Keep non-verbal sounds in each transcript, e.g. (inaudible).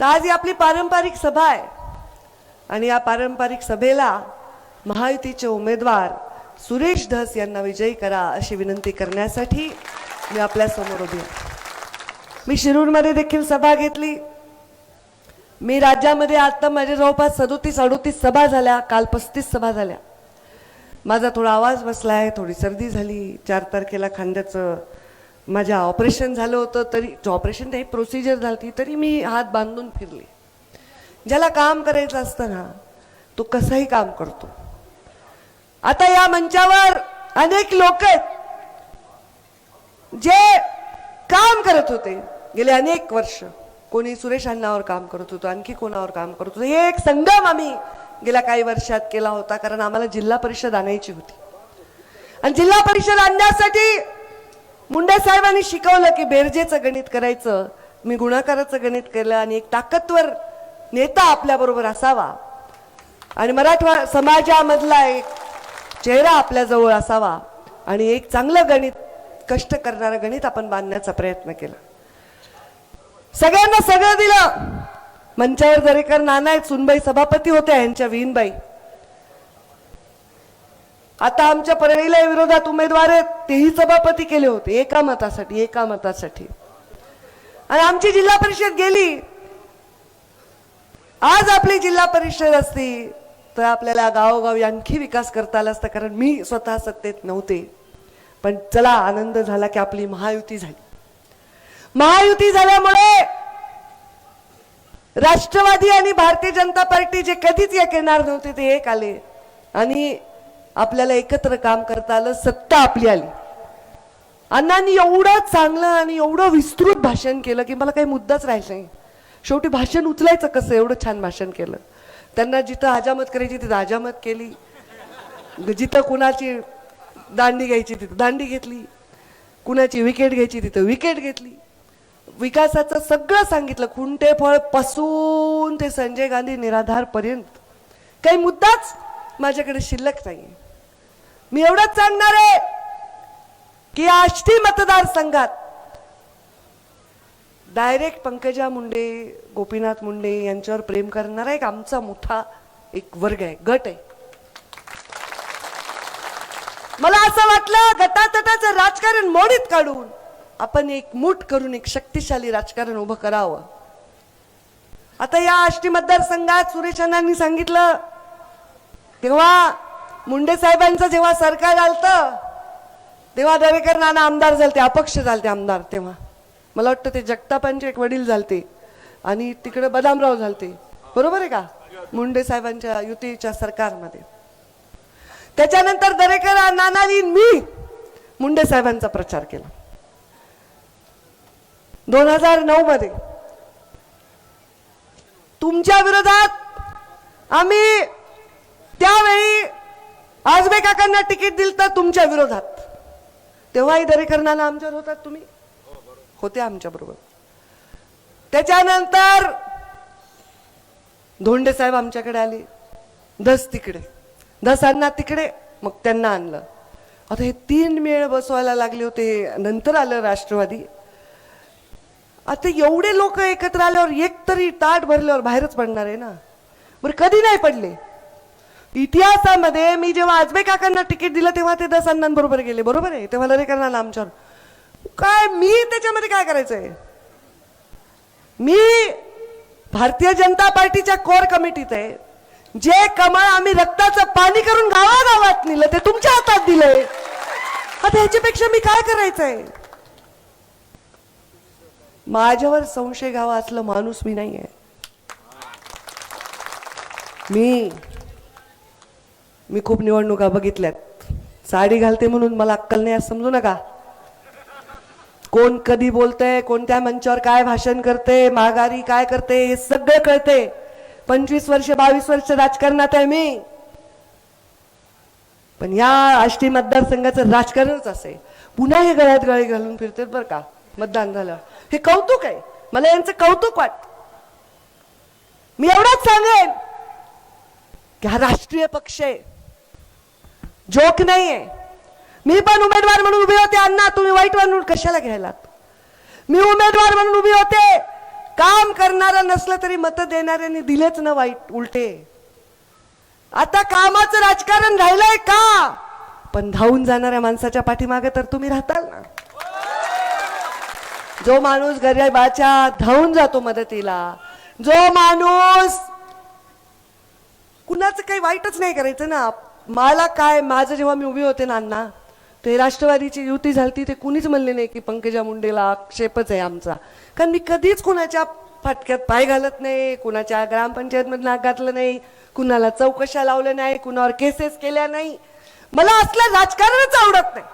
तर आज ही आपली पारंपरिक सभा आहे. आणि या पारंपरिक सभेला महायुतीचे उमेदवार सुरेश धस यांना विजयी करा अशी विनंती करण्यासाठी मी आपल्यासमोर उभी आहे. मी शिरूरमध्ये देखील सभा घेतली. मी राज्यामध्ये आता माझ्या जवळपास सदोतीस अडोतीस सभा झाल्या काल पस्तीस सभा झाल्या. माझा थोडा आवाज बसला आहे थोडी सर्दी झाली चार तारखेला खांद्याचं माझ्या ऑपरेशन झालं होतं तरी ऑपरेशन नाही प्रोसिजर झाली तरी मी हात बांधून फिरले. ज्याला काम करायचं असतं ना तो कसंही काम करतो. आता या मंचावर अनेक लोक आहेत जे काम करत होते. गेले अनेक वर्ष. कोणी सुरेश अण्णावर काम करत होतं आणखी कोणावर काम करत होतं. हे एक संगम आम्ही गेल्या काही वर्षात केला होता कारण आम्हाला जिल्हा परिषद आणायची होती. आणि जिल्हा परिषद आणण्यासाठी मुंडे साहेबांनी शिकवलं की बेरजेचं गणित करायचं मी गुणाकाराचं गणित केलं आणि एक ताकदवर नेता आपल्याबरोबर असावा. आणि मराठवा समाजामधला एक चेहरा आपल्याजवळ असावा आणि एक चांगलं गणित कष्ट करणारं गणित आपण बांधण्याचा प्रयत्न केला. सगळ्यांना सगळं दिलं. मंचावर दरेकर नाना आहेत सुनबाई सभापती होत्या यांच्या विहीनबाई. आता आमच्या परळीला विरोधात उमेदवार आहेत. तेही सभापती केले होते. एका मतासाठी एका मतासाठी. आणि आमची जिल्हा परिषद गेली. आज आपली जिल्हा परिषद असती तर आपल्याला गावोगावी आणखी विकास करता आला असता कारण मी स्वतः सत्तेत नव्हते. पण चला आनंद झाला की आपली महायुती झाली. महायुती झाल्यामुळे राष्ट्रवादी आणि भारतीय जनता पार्टी जे कधीच एक येणार नव्हते ते एक आले. आणि आपल्याला एकत्र काम करता आलं सत्ता आपली आली. अण्णांनी एवढं चांगलं आणि एवढं विस्तृत भाषण केलं की मला काही मुद्दाच राहायचा नाही. शेवटी भाषण उचलायचं कसं? एवढं छान भाषण केलं. त्यांना जिथं हजामत करायची तिथं हजामत केली. जिथं कुणाची दांडी घ्यायची तिथं दांडी घेतली. कुणाची विकेट घ्यायची तिथं विकेट घेतली. विकासाचं सगळं सांगितलं. खुंटे फळपासून ते संजय गांधी निराधारपर्यंत. काही मुद्दाच माझ्याकडे शिल्लक नाही मी एवढंच सांगणार आहे की आष्टी मतदारसंघात डायरेक्ट पंकजा मुंडे गोपीनाथ मुंडे यांच्यावर प्रेम करणारा एक आमचा मोठा एक वर्ग आहे गट आहे. मला असं वाटलं गटातटाचं राजकारण मोडीत काढून आपण एक मूठ करून एक शक्तिशाली राजकारण उभं करावं. आता या आष्टी मतदारसंघात सुरेश अण्णांनी सांगितलं तेव्हा मुंडे साहेबांचं जेव्हा सरकार आलतं तेव्हा दरेकर नाना आमदार झालते अपक्ष झालते आमदार तेव्हा. मला वाटतं ते जगतापांचे एक वडील झालते आणि तिकडे बदामराव झालते. बरोबर आहे का? मुंडे साहेबांच्या युतीच्या सरकारमध्ये. त्याच्यानंतर दरेकर नानानी मी मुंडे साहेबांचा प्रचार केला. दोन हजार नऊ मध्ये तुमच्या विरोधात आम्ही त्यावेळी आजबे काकांना तिकीट दिलं तर तुमच्या विरोधात. तेव्हाही दरेकरणाला आमच्यावर होतात तुम्ही? होते आमच्या बरोबर. त्याच्यानंतर धोंडे साहेब आमच्याकडे आले. दस तिकडे. दस तिकडे मग त्यांना आणलं. आता हे तीन मेळ बसवायला लागले होते नंतर आलं राष्ट्रवादी. आता एवढे लोक एकत्र आल्यावर एक तरी ताट भरल्यावर बाहेरच पडणार आहे ना? बरं कधी नाही पडले? इतिहासामध्ये मी जेव्हा आजबे काकांना तिकीट दिलं तेव्हा ते दस अण्णांबरोबर गेले. बरोबर आहे? तेव्हा लरेकरांना करणार आमच्यावर. काय मी त्याच्यामध्ये काय करायचंय? मी भारतीय जनता पार्टीच्या कोर कमिटीत आहे. जे कमळ आम्ही रक्ताचं पाणी करून गावागावात नेलं ते तुमच्या हातात दिलंय. आता ह्याच्यापेक्षा मी काय करायचंय? माझ्यावर संशय घ्यावा असलं माणूस मी नाही आहे मी मी खूप निवडणुका बघितल्यात. साडी घालते म्हणून मला अक्कल नाही असं समजू नका. कोण कधी बोलतंय कोणत्या मंचावर काय भाषण करते माघारी काय करते हे सगळं कळते पंचवीस वर्ष बावीस वर्ष राजकारणात आहे मी. पण या आष्टी मतदारसंघाचं राजकारणच असे पुन्हा हे गळ्यात गळे घालून फिरतात बरं का मतदान झालं हे कौतुक आहे. मला यांचं कौतुक वाट. मी एवढंच सांगेन की हा राष्ट्रीय पक्ष आहे. जोक नाहीये. मी पण उमेदवार म्हणून उभी होते अण्णा तुम्ही वाईट म्हणून कशाला घ्यायलात? मी उमेदवार म्हणून उभी होते. काम करणारा नसलं तरी मत देणाऱ्यांनी दिलेच ना वाईट उलटे. आता कामाचं राजकारण राहिलंय का? पण धावून जाणाऱ्या माणसाच्या पाठीमागे तर तुम्ही राहताल ना. जो माणूस गरीबाच्या धावून जातो मदतीला जो माणूस कुणाचं काही वाईटच नाही करायचं ना. मला काय माझं जेव्हा मी उभी होते ना अण्णा ते राष्ट्रवादीची युती झाली ते कुणीच म्हणले नाही की पंकजा मुंडेला आक्षेपच आहे आमचा. कारण मी कधीच कुणाच्या फाटक्यात पाय घालत नाही कुणाच्या ग्रामपंचायतमधून आग घातलं नाही कुणाला चौकशा लावल्या नाही कुणावर केसेस केल्या नाही. मला असलं राजकारणच आवडत नाही.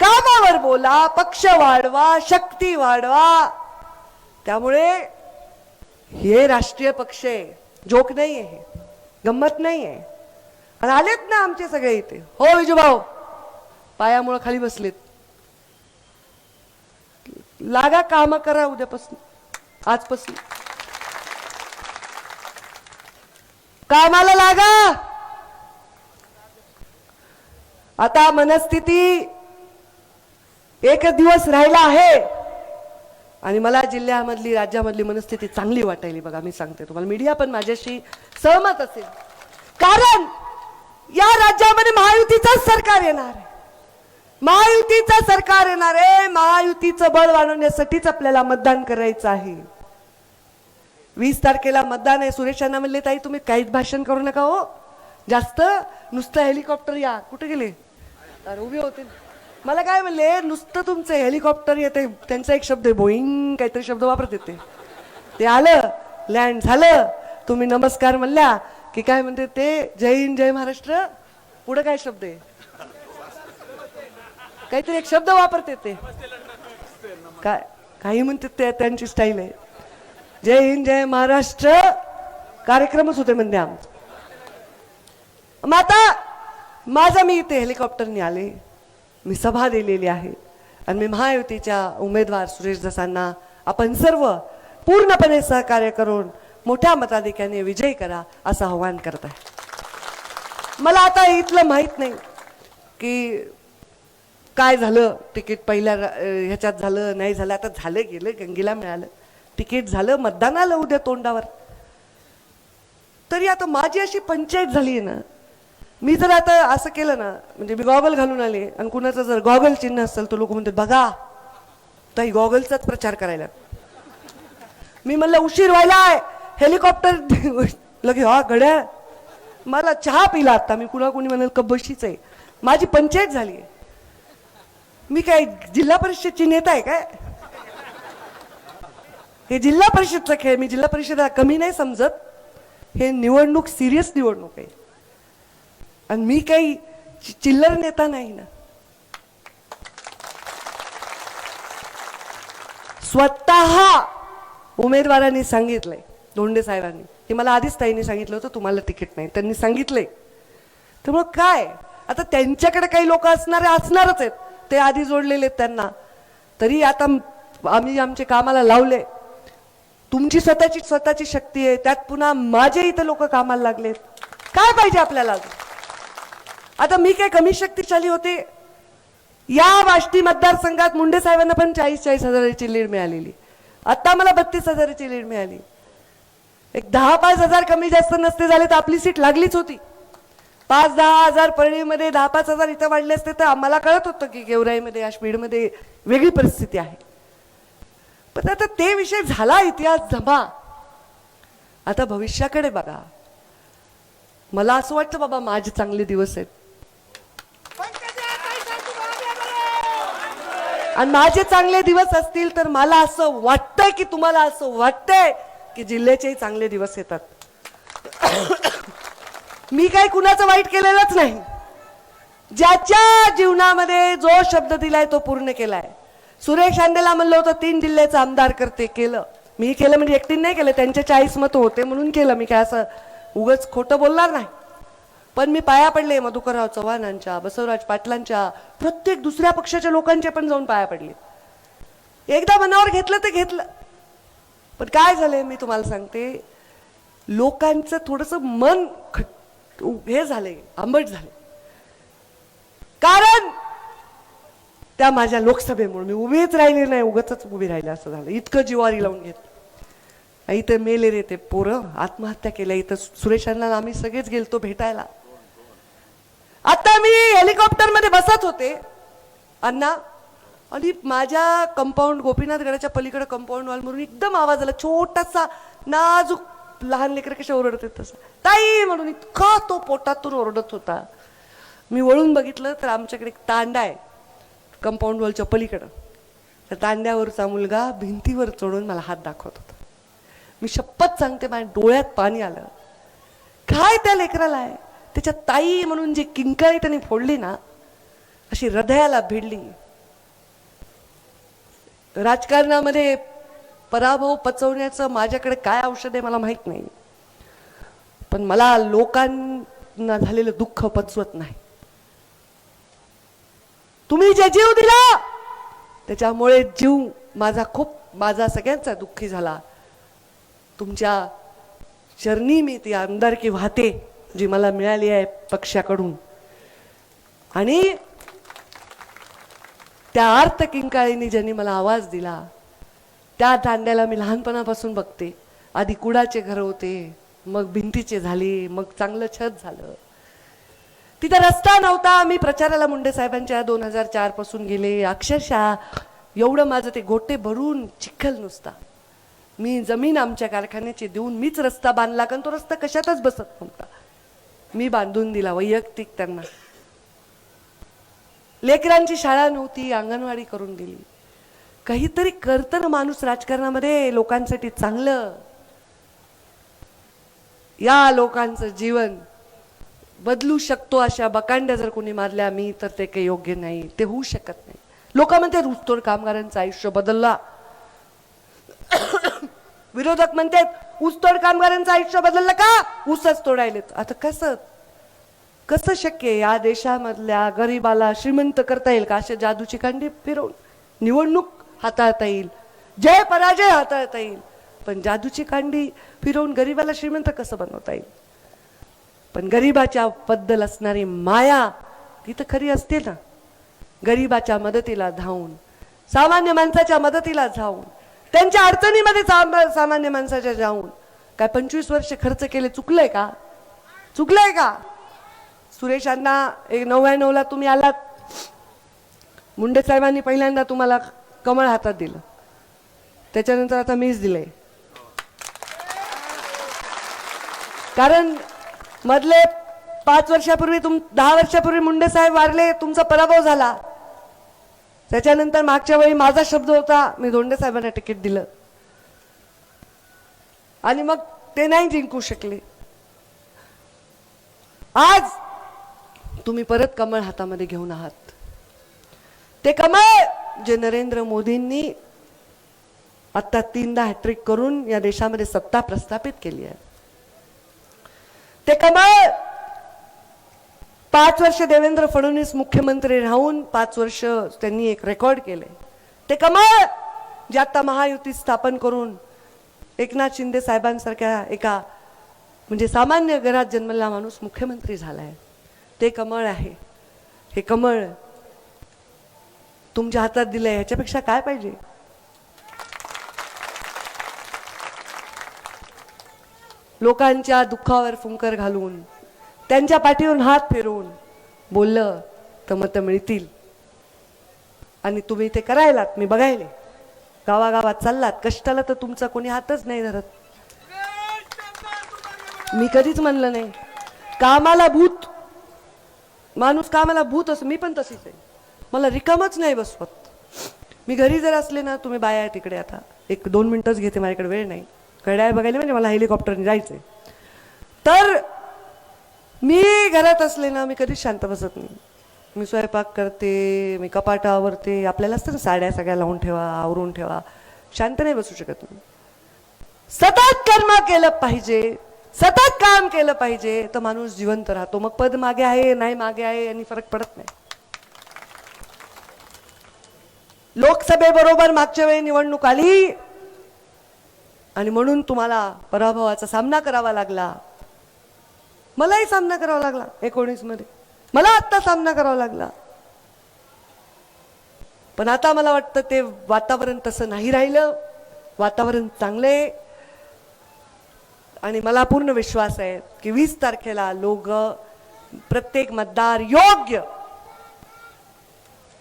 कामावर बोला पक्ष वाढवा शक्ती वाढवा. त्यामुळे हे राष्ट्रीय पक्ष आहे. जोक नाही आहे गंमत नाही आहे आलेत ना आमचे सगळे इथे. हो विजूभाऊ. पायामुळे खाली बसलेत. लागा काम करा उद्यापासून. आजपासून. कामाला लागा. आता मनस्थिती एक दिवस राहिला आहे. आणि मला जिल्ह्यामधली राज्यामधली मनस्थिती चांगली वाटायली बघा मी सांगते तुम्हाला. मीडिया पण माझ्याशी सहमत असेल. कारण या राज्यामध्ये महायुतीचंच सरकार येणार आहे. महायुतीचं सरकार येणार आहे. महायुतीचं बळ वाढवण्यासाठीच आपल्याला मतदान करायचं आहे. वीस तारखेला मतदान आहे. सुरेश यांना म्हणले ताई तुम्ही काहीच भाषण करू नका हो. जास्त नुसतं हेलिकॉप्टर या. कुठे गेले? अरे उभे होते. मला काय म्हणले नुसतं तुमचं हेलिकॉप्टर येते. त्यांचा एक शब्द आहे बोईंग काहीतरी शब्द वापरत येते. ते आलं लँड झालं. तुम्ही नमस्कार म्हणल्या की काय म्हणते ते? जय हिंद जय महाराष्ट्र. पुढे काय शब्द आहे? काहीतरी एक शब्द वापरते ते. काय काही म्हणते ते त्यांची स्टाईल आहे. जय हिंद जय महाराष्ट्र. कार्यक्रमच होते म्हणते आमचा मग आता माझा मी इथे हेलिकॉप्टरने आले. मी सभा दिलेली आहे. आणि मी महायुतीच्या उमेदवार सुरेश दसांना आपण सर्व पूर्णपणे सहकार्य करून मोठ्या मताधिक्याने विजयी करा असं आव्हान करत आहे. मला आता इथलं माहीत नाही की काय झालं तिकीट पहिल्या ह्याच्यात झालं नाही झालं आता झालं गेलं गंगीला मिळालं. तिकीट झालं मतदान आलं उद्या तोंडावर. तरी आता माझी अशी पंचायत झाली आहे ना मी जर आता असं केलं ना म्हणजे मी गॉगल घालून आले आणि कुणाचं जर गॉगल चिन्ह असेल तर लोक म्हणतात बघा ताई गॉगलचाच प्रचार करायला. मी म्हणलं उशीर व्हायला आहे हेलिकॉप्टर (laughs) लगे हा गड्या मला चहा पिला आता मी कुणा कुणी म्हणाल कब्बशीच आहे. माझी पंचायत झाली आहे. मी काय जिल्हा परिषदची नेता आहे काय? हे जिल्हा परिषदचा खेळ मी जिल्हा परिषद कमी नाही समजत. हे निवडणूक सिरियस निवडणूक आहे. आणि मी काही चि- चिल्लर नेता नाही ना. स्वतः उमेदवारांनी सांगितलंय धोंडे साहेबांनी. हे मला आधीच ताईंनी सांगितलं होतं तुम्हाला तिकीट नाही. त्यांनी सांगितलंय तर मग काय? आता त्यांच्याकडे काही लोक असणारे असणारच आहेत. ते आधी जोडलेले आहेत त्यांना. तरी आता आम्ही आमचे कामाला लावले. तुमची स्वतःची स्वतःची शक्ती आहे. त्यात पुन्हा माझे इथं लोक कामाला लागलेत काय पाहिजे आपल्याला अजून? आता मी काय कमी शक्तिशाली होते? या वाष्टी मतदारसंघात मुंडे साहेबांना पण चाळीस चाळीस हजाराची लीड मिळालेली. आता मला बत्तीस हजाराची लीड मिळाली. एक दहा पाच हजार कमी जास्त नसते झाले तर आपली सीट लागलीच होती. पाच दहा हजार परळीमध्ये दहा पाच हजार इथं वाढले असते तर आम्हाला कळत होतं की गेवराईमध्ये या स्पीडमध्ये वेगळी परिस्थिती आहे. पण आता ते विषय झाला इतिहास जमा. आता भविष्याकडे बघा. मला असं वाटतं बाबा माझे चांगले दिवस आहेत. आणि माझे चांगले दिवस असतील तर मला असं वाटतंय की तुम्हाला असं वाटतंय. की जिल्ह्याचेही चांगले दिवस येतात. मी काही कुणाचं वाईट केलेलंच नाही. ज्याच्या जीवनामध्ये जो शब्द दिलाय तो पूर्ण केलाय. सुरेश आंदेला म्हणलं होतं तीन जिल्ह्याचं आमदार करते. केलं. मी केलं म्हणजे एकटीन नाही केलं त्यांचे चाळीस मतं होते म्हणून केलं. मी काय असं उगच खोटं बोलणार नाही. पण मी पाया पडले मधुकरराव चव्हाणांच्या बसवराज पाटलांच्या प्रत्येक दुसऱ्या पक्षाच्या लोकांच्या पण जाऊन पाया पडले. एकदा मनावर घेतलं तर घेतलं. पण काय झालंय मी तुम्हाला सांगते? लोकांचं थोडंसं मन खट हे झालंय आंबट झालंय. कारण त्या माझ्या लोकसभेमुळे मी उभीच राहिले नाही उगच उभी राहिले असं झालं. इतकं जिवारी लावून घेतलं इथं मेले रे ते पोरं. आत्महत्या केल्या. इथं सुरेशांना आम्ही सगळेच गेलतो भेटायला. आता मी हेलिकॉप्टरमध्ये बसत होते. अण्णा आणि माझ्या कंपाऊंड गोपीनाथ गडाच्या पलीकडे कंपाऊंड वॉल म्हणून एकदम आवाज आला. छोटासा नाजूक लहान लेकरं कशा ओरडत तसं. ताई म्हणून इतका तो पोटातून ओरडत होता. मी वळून बघितलं तर आमच्याकडे एक तांडा आहे कंपाऊंड वॉलच्या पलीकडं. त्या तांड्यावरचा मुलगा भिंतीवर चढून मला हात दाखवत होता. मी शपथ सांगते माझ्या डोळ्यात पाणी आलं. काय त्या लेकराला आहे? त्याच्या ताई म्हणून जी किंकाळी त्यांनी फोडली ना अशी हृदयाला भिडली. राजकारणामध्ये पराभव पचवण्याचं माझ्याकडे काय औषध आहे मला माहीत नाही. पण मला लोकांना झालेलं दुःख पचवत नाही. तुम्ही जे जीव दिला त्याच्यामुळे जीव माझा खूप माझा सगळ्यांचा दुःखी झाला. तुमच्या चरणी मी ती आमदारकी वाहते जी मला मिळाली आहे पक्षाकडून. आणि त्या अर्थ किंकाळींनी ज्यांनी मला आवाज दिला त्या दांड्याला मी लहानपणापासून बघते. आधी कुडाचे घर होते मग भिंतीचे झाले मग चांगलं छत झालं. तिथं रस्ता नव्हता. मी प्रचाराला मुंडे साहेबांच्या दोन हजार चारपासून गेले. अक्षरशः एवढं माझं ते गोटे भरून चिखल नुसता. मी जमीन आमच्या कारखान्याची देऊन मीच रस्ता बांधला कारण तो रस्ता कशातच बसत नव्हता. मी बांधून दिला वैयक्तिक त्यांना. लेकरांची शाळा नव्हती अंगणवाडी करून दिली. काहीतरी करतं ना माणूस राजकारणामध्ये लोकांसाठी चांगलं. या लोकांचं जीवन बदलू शकतो अशा बकांड्या जर कोणी मारल्या मी तर ते काही योग्य नाही ते होऊ शकत नाही. लोक रुजतोड कामगारांचं आयुष्य बदलला. (coughs) विरोधक म्हणतात ऊसतोड कामगारांचं आयुष्य बदललं का? ऊसच तोडायलेत. आता कसं? कसं शक्य या देशामधल्या गरीबाला श्रीमंत करता येईल का? अशा जादूची कांडी फिरवून निवडणूक हाताळता येईल. जय पराजय हाताळता येईल. पण जादूची कांडी फिरवून गरीबाला श्रीमंत कसं बनवता येईल? पण गरीबाच्या बद्दल असणारी माया ती तर खरी असते ना. गरीबाच्या मदतीला धावून सामान्य माणसाच्या मदतीला जाऊन त्यांच्या अडचणीमध्ये सामान्य माणसाच्या जाऊन. काय पंचवीस वर्ष खर्च केले चुकलंय का? चुकलंय का? सुरेशांना एक नव्याण्णवला तुम्ही आलात. मुंडे साहेबांनी पहिल्यांदा तुम्हाला कमळ हातात दिलं. त्याच्यानंतर आता मीच दिलंय. कारण मधले पाच वर्षापूर्वी तुम दहा वर्षापूर्वी मुंडे साहेब वारले तुमचा पराभव झाला. त्याच्यानंतर मागच्या वेळी माझा शब्द होता मी धोंडे साहेबांना तिकीट दिलं. आणि मग ते नाही जिंकू शकले. आज तुम्ही परत कमळ हातामध्ये घेऊन आहात. ते कमळ जे नरेंद्र मोदींनी आता तीनदा हॅट्रिक करून या देशामध्ये सत्ता प्रस्थापित केली आहे. ते कमळ पाच वर्ष देवेंद्र फडणवीस मुख्यमंत्री राहून पाच वर्ष त्यांनी एक रेकॉर्ड केले ते कमळ जे आता महायुती स्थापन करून एकनाथ शिंदे साहेबांसारख्या एका म्हणजे सामान्य घरात जन्मलेला माणूस मुख्यमंत्री झाला आहे ते कमळ आहे. हे कमळ तुमच्या हातात दिलं आहे ह्याच्यापेक्षा काय पाहिजे? लोकांच्या दुःखावर फुंकर घालून त्यांच्या पाठीवरून हात फिरवून बोललं तर मतं मिळतील. आणि तुम्ही ते करायलात मी बघायले. गावागावात चाललात कष्टाला तर तुमचा कोणी हातच नाही धरत. मी कधीच म्हणलं नाही. कामाला भूत माणूस कामाला भूत असं मी पण तशीच आहे. मला रिकामच नाही बसवत. मी घरी जर असले ना तुम्ही बाया आहे तिकडे आता. एक दोन मिनटंच घेते माझ्याकडे वेळ नाही. कड्या बघायला म्हणजे मला हेलिकॉप्टरने जायचंय. तर मी घरात असले ना मी कधीच शांत बसत नाही. मी स्वयंपाक करते मी कपाट आवरते आपल्याला असतं ना साड्या सगळ्या लावून ठेवा आवरून ठेवा. शांत नाही बसू शकत मी. सतत कर्म केलं पाहिजे. सतत काम केलं पाहिजे तर माणूस जिवंत राहतो. मग पद मागे आहे नाही मागे आहे आणि फरक पडत नाही. लोकसभेबरोबर मागच्या वेळी निवडणूक आली आणि म्हणून तुम्हाला पराभवाचा सामना करावा लागला. मलाही सामना करावा लागला एकोणीसमध्ये मला आत्ता सामना करावा लागला. पण आता मला वाटतं ते वातावरण तसं नाही राहिलं. वातावरण चांगलं आहे. आणि मला पूर्ण विश्वास आहे की वीस तारखेला लोक प्रत्येक मतदार योग्य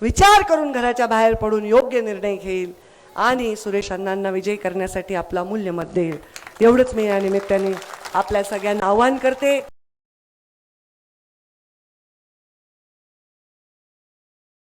विचार करून घराच्या बाहेर पडून योग्य निर्णय घेईल आणि सुरेश अण्णांना विजयी करण्यासाठी आपला मूल्य मत देईल. एवढंच मी या निमित्ताने आपल्या सगळ्यांना आवाहन करते.